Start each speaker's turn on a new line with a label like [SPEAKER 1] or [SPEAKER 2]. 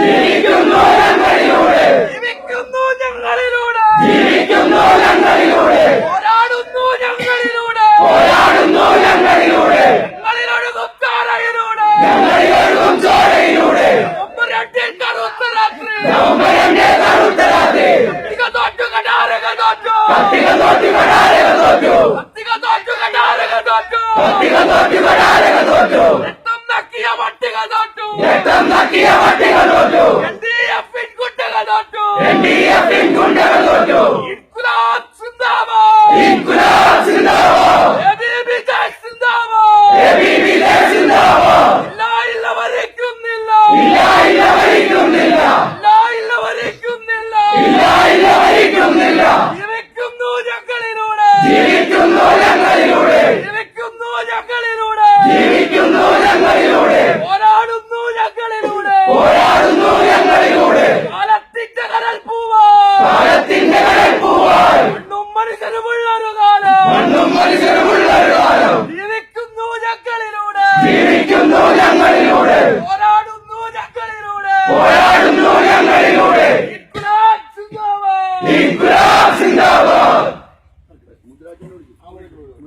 [SPEAKER 1] ജീവിക്കുന്നു ഞങ്ങളിലൂടെ.
[SPEAKER 2] ജീവിക്കുന്നു ഞങ്ങളിലൂടെ.
[SPEAKER 1] ജീവിക്കുന്നു ഞങ്ങളിലൂടെ
[SPEAKER 2] പോരാടുന്നു ഞങ്ങളിലൂടെ.
[SPEAKER 1] പോരാടുന്നു ഞങ്ങളിലൂടെ.
[SPEAKER 2] ഞങ്ങളിലൊഴുകും ചോരയിലൂടെ.
[SPEAKER 1] ഞങ്ങളിലൊഴുകും ചോരയിലൂടെ.
[SPEAKER 2] ഒമ്പരട്ടിൽ കറുത്ത രാത്രി
[SPEAKER 1] നവംബരന്റെ കറുത്ത രാത്രി
[SPEAKER 2] പട്ടിക തോറ്റു കടാരക തോറ്റു.
[SPEAKER 1] പട്ടിക തോറ്റു കടാരക തോറ്റു.
[SPEAKER 2] പട്ടിക തോറ്റു കടാരക തോറ്റു.
[SPEAKER 1] പട്ടിക തോറ്റു കടാരക തോറ്റു.
[SPEAKER 2] രക്തം നക്കിയ പട്ടിക തോറ്റു.
[SPEAKER 1] രക്തം നക്കിയ തോറ്റു.
[SPEAKER 2] എൻ ഡി എഫിൻ
[SPEAKER 1] ഗുണ്ടകൾ തോറ്റു.
[SPEAKER 2] ഇൻകുലാബ് സിന്ദാബാദ്.
[SPEAKER 1] ഇൻകുലാബ് സിന്ദാബാദ്.
[SPEAKER 2] എബിബി ജയ് സിന്ദാബാദ്.
[SPEAKER 1] എബിബി ജയ് സിന്ദാബാദ്.
[SPEAKER 2] ഇല്ല ഇല്ല വരയ്ക്കുന്നില്ല
[SPEAKER 1] ഇല്ല ഇല്ല ഭരിക്കുന്നില്ല
[SPEAKER 2] ഇല്ല ഇല്ല വരയ്ക്കുന്നില്ല
[SPEAKER 1] ഇല്ല ഇല്ല ഭരിക്കുന്നില്ല
[SPEAKER 2] ജീവിക്കുന്നു ഞങ്ങളിലൂടെ.
[SPEAKER 1] ജീവിക്കുന്നു മൃഗങ്ങളും
[SPEAKER 2] മനുഷ്യരുമുള്ള ഒരു കാലം.
[SPEAKER 1] ജീവിക്കുന്നു ഞങ്ങളിലൂടെ.
[SPEAKER 2] പോരാടുന്നു ഞങ്ങളിലൂടെ.
[SPEAKER 1] പോരാടുന്നു ഞങ്ങളിലൂടെ.